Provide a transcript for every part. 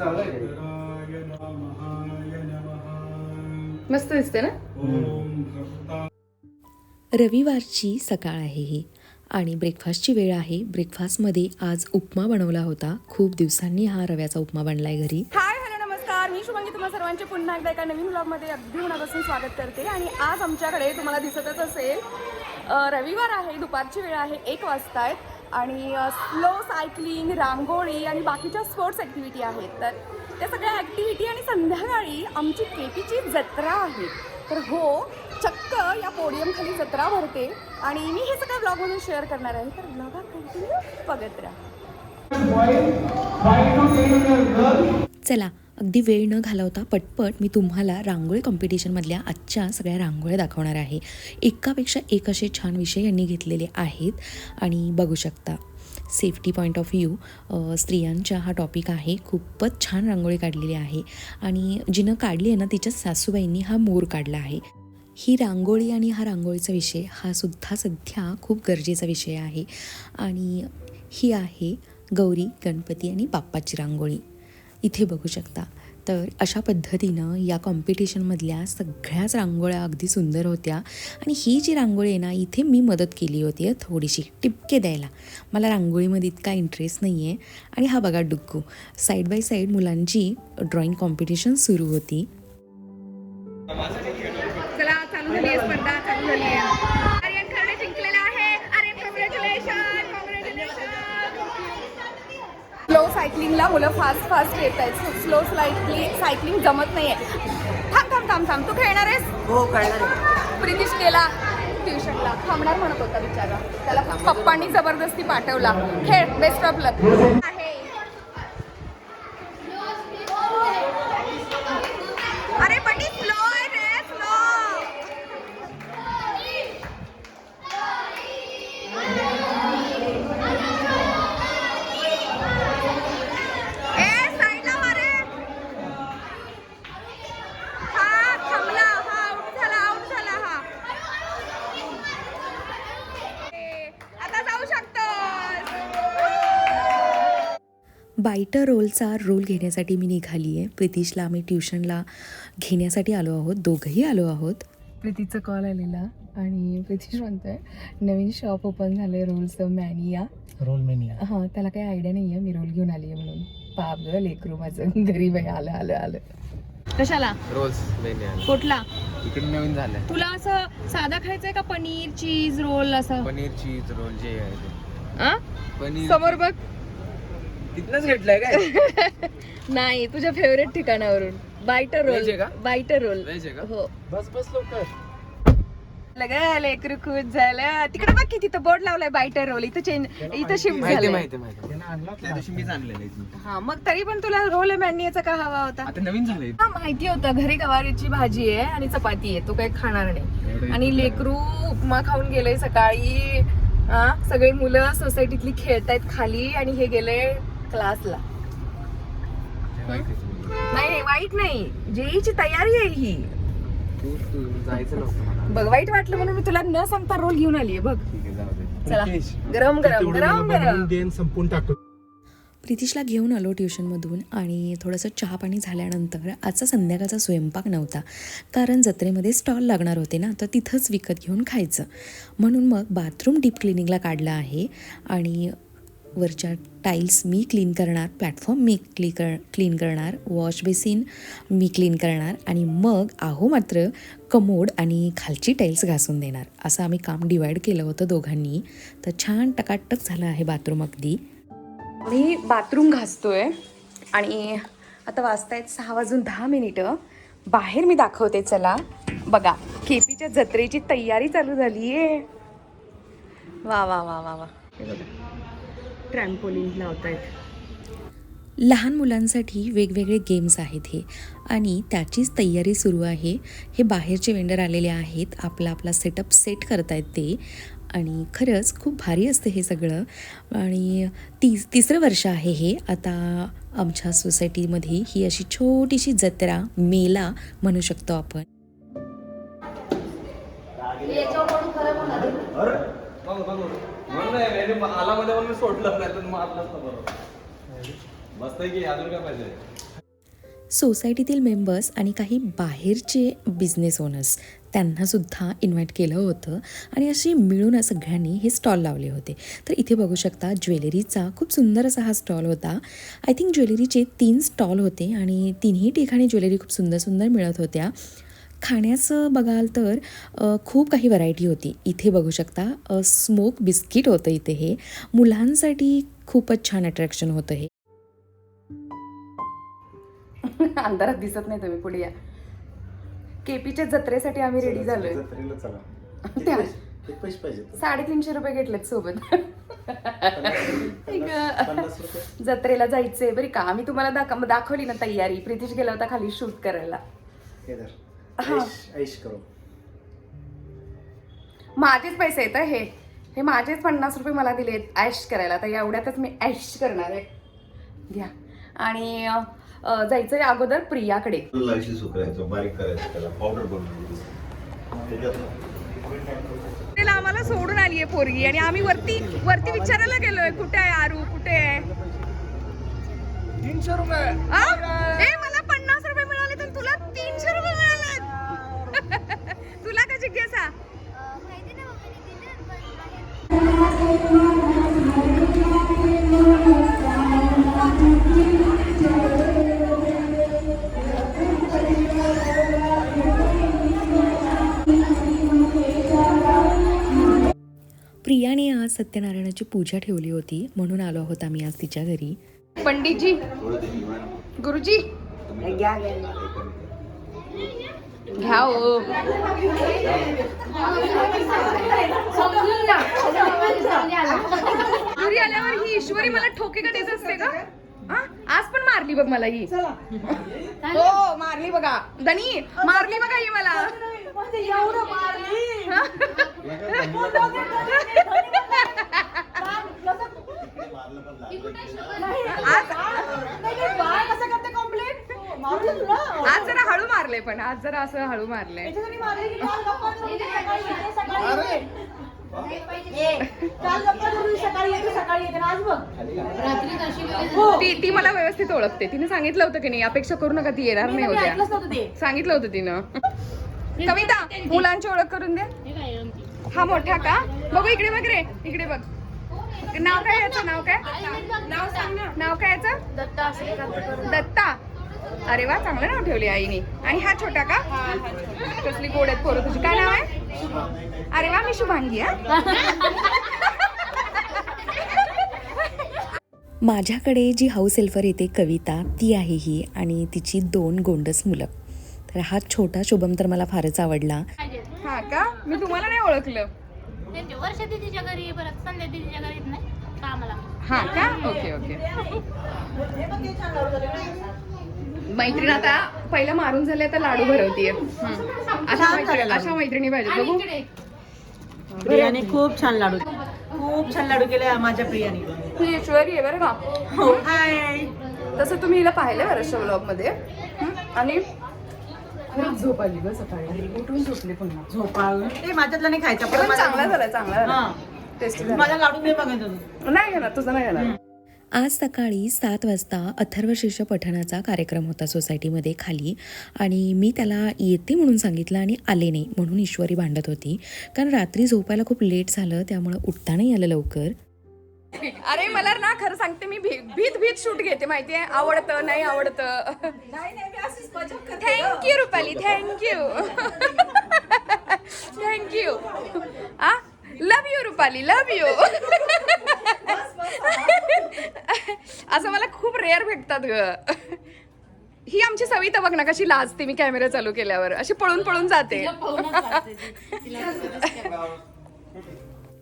आहे. मस्त दिसते ना? रविवारची सकाळ आहे ही आणि ब्रेकफास्टची वेळ आहे. ब्रेकफास्टमध्ये आज उपमा बनवला होता. खूप दिवसांनी हा रव्याचा उपमा बनलाय घरी. हाय हॅलो नमस्कार. मी शुभांगी तुम्हा सर्वांचे पुन्हा एकदा एका नवीन ब्लॉगमध्ये अगदी मनापासून स्वागत करते. आणि आज आमच्याकडे तुम्हाला दिसतच असेल रविवार आहे दुपारची वेळ आहे एक वाजता आहेत आणि स्लो सायकलिंग रांगोळी आणि बाकीच्या स्पोर्ट्स ॲक्टिव्हिटी आहेत. तर त्या सगळ्या ॲक्टिव्हिटी आणि संध्याकाळी आमची केपीची जत्रा आहे. तर हो चक्क या पोडियम खाली जत्रा भरते आणि मी हे सगळं ब्लॉगमधून शेअर करणार आहे. तर ब्लॉग कंटिन्यू बघत राहा. चला अगदी वेळ न घालवता पटपट मी तुम्हाला रांगोळी कॉम्पिटिशनमधल्या आजच्या सगळ्या रांगोळ्या दाखवणार आहे. एकापेक्षा एक असे छान विषय यांनी घेतलेले आहेत आणि बघू शकता सेफ्टी पॉईंट ऑफ व्ह्यू स्त्रियांच्या हा टॉपिक आहे. खूपच छान रांगोळी काढलेली आहे आणि जिनं काढली आहे ना तिच्या सासूबाईंनी हा मोर काढला आहे. ही रांगोळी आणि हा रांगोळीचा विषय हा सुद्धा सध्या खूप गरजेचा विषय आहे आणि ही आहे गौरी गणपती आणि बाप्पाची रांगोळी. इथे बघू शकता. तर अशा पद्धतीनं या कॉम्पिटिशनमधल्या सगळ्याच रांगोळ्या अगदी सुंदर होत्या. आणि ही जी रांगोळी आहे ना इथे मी मदत केली होती थोडीशी टिपके द्यायला. मला रांगोळीमध्ये इतका इंटरेस्ट नाही आहे आणि हा बघा डुक्कू. साईड बाय साईड मुलांची ड्रॉइंग कॉम्पिटिशन सुरू होती. सायकलिंगला मुलं फास्ट फास्ट येत आहेत. स्लो सायकलिंग सायकलिंग जमत नाहीये. थांब थांब थांब थांब. तू खेळणार आहेस? हो कळणार प्रितिश गेला ट्युशनला. थांबणार म्हणत होता बिचारा. त्याला पप्पांनी जबरदस्ती पाठवला. खेळ बेस्ट ऑफ लक बायटर रोलचा रोल घेण्यासाठी मी निघाली आहे. प्रितीशला आम्ही ट्युशनला घेण्यासाठी आलो आहोत. दोघंही आलो आहोत. प्रीतीचा कॉल आलेला आणि प्रितीश म्हणतोय नवीन शॉप ओपन झालंय रोलचं मॅनिया रोल मेनिया हां त्याला काही आयडिया नाही आहे मी रोल घेऊन आली आहे म्हणून. पाप ग लेकरू माझं गरीब आहे. आलं आलं आलं. कशाला? रोल्स मेनिया कुठला? इकडे नवीन झालंय. तुला असं साधा खायचंय का? पनीर चीज रोल असं? पनीर चीज रोल जे आहे ते. आ? पनीर समोर बघ. तिथनच घेतलंय काय? नाही तुझ्या फेवरेट ठिकाणावरून. बायटर Veg आहे रोल का? Biter roll. आहे का? हो. बस बस लवकर. लगा लेकरू खुश झालं. तिकडे बघ की तिथं बोर्ड लावलाय बायटर रोल. इथं चेंज इथं शिफ्ट माहिती झालंय. माहिती माहिती त्या दिवशी मीच आणलेलं इथून. हा मग तरी पण तुला रोल मॅनियाचा का हवा होता? आता नवीन झालंय. हा माहिती होतं. घरी गवारीची भाजी आहे आणि चपाती आहे. तू काही खाणार नाही. आणि लेकरू उपमा खाऊन गेले सकाळी. हा सगळी मुलं सोसायटीतली खेळतायत खाली आणि हे गेले क्लासला. नाही नाही वाईट नाही. जेईची तयारी आहे ही. जायचं नव्हतं बघ वाईट वाटलं म्हणून मी तुला न सांगता रोल घेऊन आली बघ. चला. गरम गरम गरम गरम. संपून टाकतो प्रितीशला घेऊन आलो ट्युशनमधून आणि थोडंसं चहा पाणी झाल्यानंतर आजचा संध्याकाळचा स्वयंपाक नव्हता. कारण जत्रेमध्ये स्टॉल लागणार होते ना तर तिथंच विकत घेऊन खायचं. म्हणून मग बाथरूम डीप क्लिनिंगला काढलं आहे आणि वरच्या टाईल्स मी क्लीन करणार प्लॅटफॉर्म मी क्ली कर क्लीन करणार वॉश बेसिन मी क्लीन करणार आणि मग आहो मात्र कमोड आणि खालची टाईल्स घासून देणार. असं आम्ही काम डिवाईड केलं होतं दोघांनी. तर छान टकाटक झालं आहे बाथरूम अगदी. मी बाथरूम घासतोय आणि आता वाजतायत सहा वाजून दहा मिनिटं. बाहेर मी दाखवते चला. बघा केपीच्या जत्रेची तयारी चालू झाली आहे वा वा वा वा वा. ट्रॅम्पोलिन लावतायत. लहान मुलांसाठी वेगवेगळे गेम्स आहेत हे. आणि त्याचीच तयारी सुरू आहे. हे बाहेरचे वेंडर आलेले आहेत. आपला आपला सेटअप सेट करतायत ते. आणि खरंच खूप भारी असते हे सगळं. आणि तीस तिसरं वर्ष आहे हे. आता आमच्या सोसायटीमध्ये ही अशी छोटीशी जत्रा मेला म्हणू शकतो आपण. आला मध्ये म्हणून सोडलं नाही तर मारलं असतं बरोबर. मस्त आहे की अजून काय पाहिजे सोसायटीतील मेंबर्स आणि काही बाहेरचे बिझनेस ओनर्स त्यांनासुद्धा इन्व्हाइट केलं होतं आणि अशी मिळून सगळ्यांनी हे स्टॉल लावले होते. तर इथे बघू शकता ज्वेलरीचा खूप सुंदर असा हा स्टॉल होता. आय थिंक ज्वेलरीचे तीन स्टॉल होते आणि तिन्ही ठिकाणी ज्वेलरी खूप सुंदर सुंदर मिळत होत्या. खाण्याचं बघाल तर खूप काही व्हरायटी होती. इथे बघू शकता स्मोक बिस्किट होतं इथे हे. मुलांसाठी खूपच छान अट्रॅक्शन होतं हे. अंधारात दिसत नाही तुम्ही पुढे या. केपीच्या जत्रेसाठी आम्ही रेडी झालोय. साडेतीनशे रुपये घेतलेत सोबत. जत्रेला जायचंय बरी का. आम्ही तुम्हाला दाख- दाखवली ना तयारी. प्रितीश गेला होता खाली शूट करायला. हे. ऐश ऐश करो. माझेच पैसे आहेत हं हे. हे माझेच पन्नास रुपये मला दिलेत ऐश करायला. तर एवढ्यातच मी ऐश करणार आहे. घ्या. आणि अं, अं, जायचंय अगोदर प्रियाकडे. लाईशी सुकरायचं बारीक करायचं त्याला पावडर बनवून त्याच्यात त्याला आम्हाला सोडून आली आहे पोरगी आणि आम्ही वरती वरती विचारायला गेलोय कुठे आहे आरू कुठे आहे? तीनशे रुपये. प्रियाने आज सत्यनारायणाची पूजा ठेवली होती म्हणून आलो आहोत आम्ही आज तिच्या घरी. पंडितजी गुरुजी. घ्या हो. घरी आल्यावर ही ईश्वरी मला ठोके का देत असते का हा? आज पण मारली बघ मला ही. हो मारली बघा. दनी मारली बघा ही मला. आज आज जरा हळू मारले पण आज जरा असं हळू मारले. ती ती मला व्यवस्थित ओळखते. तिने सांगितलं होतं की नाही अपेक्षा करू नका ती येणार नाही होत्या सांगितलं होतं तिनं. कविता मुलांची ओळख करून दे. हा मोठा का? बघू इकडे बघ रे. इकडे बघ. नाव काय याचं? नाव काय? नाव सांग ना. नाव काय याचं? दत्ता अरे वा चांगलं नाव ठेवले आईने. आणि हा छोटा का? कसली गोड आहेत पोरं तुझी. काय नाव आहे? अरे वा मी शुभांगी हा? माझ्याकडे जी हाऊस हेल्पर येते कविता ती आहे ही आणि तिची दोन गोंडस मुलं. तर हा छोटा शुभम तर मला फारच आवडला. हा का? मी तुम्हाला नाही ओळखलं. वर्षा दिदीच्या घरी परत संध्या दिदीच्या घरी नाही. कामाला. हा का? Okay okay. मैत्रीण आता पहिलं मारून झाले तर लाडू भरवतीये. अशा मैत्रिणी अशा मैत्रिणी पाहिजे बघू. प्रियाने खूप छान लाडू खूप छान लाडू केले माझ्या प्रियाने. ही ईश्वरी आहे बरं का? हो हाय तसं तुम्ही हिला पाहिलं बऱ्याचशा ब्लॉगमध्ये. आणि खरंच झोप आली ग सकाळी. उठून झोपली पुन्हा. ते माझ्यातला नाही खायचा पण चांगला चांगला हा. झाला. टेस्टी झाला. माझा लाडू नाही बघायचं तू नाही घेणार तुझं नाही घेणार. आज सकाळी सात वाजता अथर्वशीर्ष पठणाचा कार्यक्रम होता सोसायटीमध्ये खाली आणि मी त्याला येते म्हणून सांगितलं आणि आले नाही म्हणून ईश्वरी भांडत होती. कारण रात्री झोपायला खूप लेट झालं त्यामुळं उठता नाही आलं लवकर. अरे मला ना खरं सांगते मी भी- भीत भीत शूट घेते माहितीये? आवडतं नाही आवडतं. Thank you Rupali thank you thank you a? Love you Rupali love you असं मला खूप रेअर भेटतात ग. ही आमची सविता बघ ना कशी लाजते मी कॅमेरा चालू केल्यावर. अशी पळून पळून जाते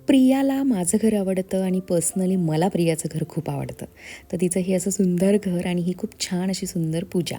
प्रियाला माझं घर आवडतं आणि पर्सनली मला प्रियाचं घर खूप आवडतं. तर तिचं हे असं सुंदर घर आणि ही खूप छान अशी सुंदर पूजा.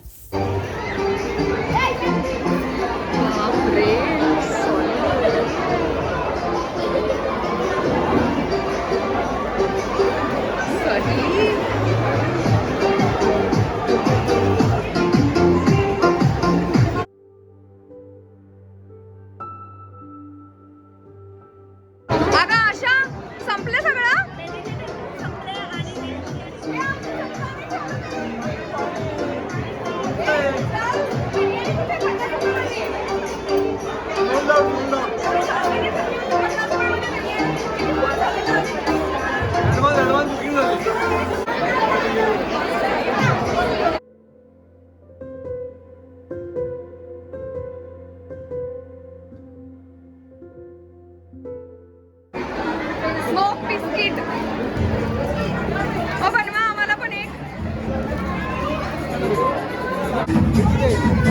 स्मोक बिस्किट हो बनवा आम्हाला पण एक.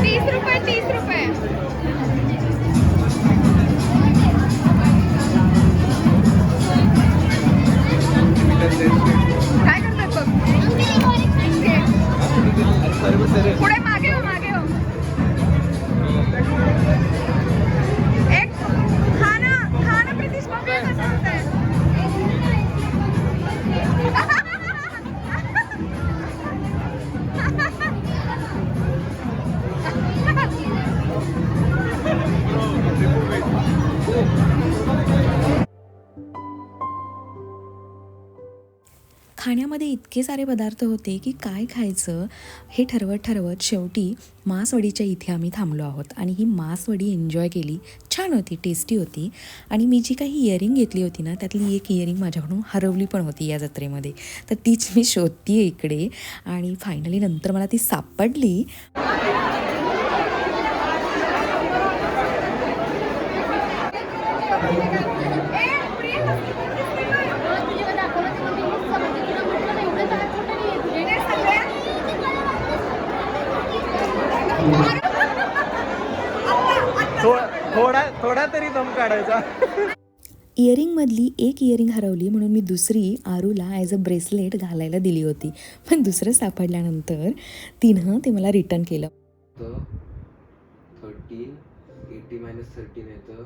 तीस रुपये तीस रुपये. काय करतात बघ? पुढे मागे. खाण्यामध्ये इतके सारे पदार्थ होते की काय खायचं हे ठरवत ठरवत शेवटी मासवडीच्या इथे आम्ही थांबलो आहोत. आणि ही मासवडी एन्जॉय केली. छान होती टेस्टी होती. आणि मी जी काही इयरिंग घेतली होती ना त्यातली एक इयरिंग माझ्याकडून हरवली पण होती या जत्रेमध्ये. तर तीच मी शोधते इकडे. आणि फायनली नंतर मला ती सापडली तुझ्या दाखवलं तुला मी समजते तुला म्हटलं ना एवढं जरा छोटं नाही आहे. थोडा काढायचा. इयरिंगमधली एक इयरिंग हरवली म्हणून मी दुसरी आरूला ॲज अ ब्रेसलेट घालायला दिली होती. पण दुसरं सापडल्यानंतर तिनं ते मला रिटर्न केलं. थर्टीन एटी मायनस थर्टीन येतं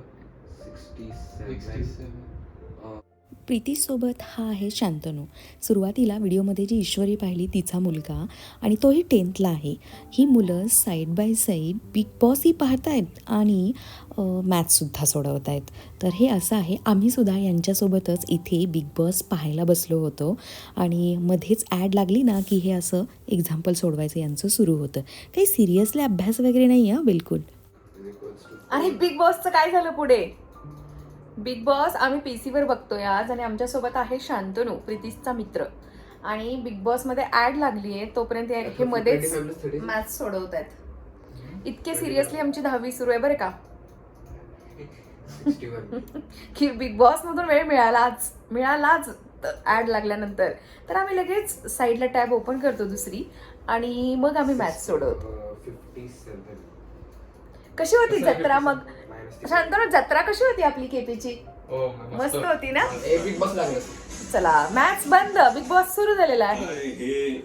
सिक्स्टी सेवन प्रीतीसोबत हा आहे शांतनू. सुरुवातीला व्हिडिओमध्ये जी ईश्वरी पाहिली तिचा मुलगा आणि तोही टेन्थला आहे. ही मुलं साईड बाय साईड बिग बॉसही पाहत पाहतायत आणि मॅथ्ससुद्धा सोडवत आहेत तर हे असं आहे आम्हीसुद्धा यांच्यासोबतच इथे बिग बॉस पाहायला बसलो होतो आणि मध्येच ॲड लागली ना की हे असं एक्झाम्पल सोडवायचं यांचं सुरू होतं. काही सिरियसली अभ्यास वगैरे नाही आहे बिलकुल? आणि बिग बॉसचं काय झालं पुढे? बिग बॉस आम्ही पी सीवर बघतोय आज आणि आमच्यासोबत आहे शांतनू प्रितीशचा मित्र. आणि बिग बॉसमध्ये ॲड लागली आहे तोपर्यंत हे- हे मध्येच मॅथ्स सोडवत आहेत इतके सिरियसली आमची दहावी सुरू आहे बरं का? की बिग बॉसमधून वेळ मिळालाच मिळालाच ॲड लागल्यानंतर. तर आम्ही लगेच साईडला टॅब ओपन करतो दुसरी आणि मग आम्ही मॅथ्स सोडवतो. फिफ्टी सेवन कशी होती जत्रा मग? शांतनू जत्रा कशी होती आपली केपीची? मस्त. होती ना? बिग बॉस लागलं. चला मॅथ्स बंद बिग बॉस सुरू झालेला आहे.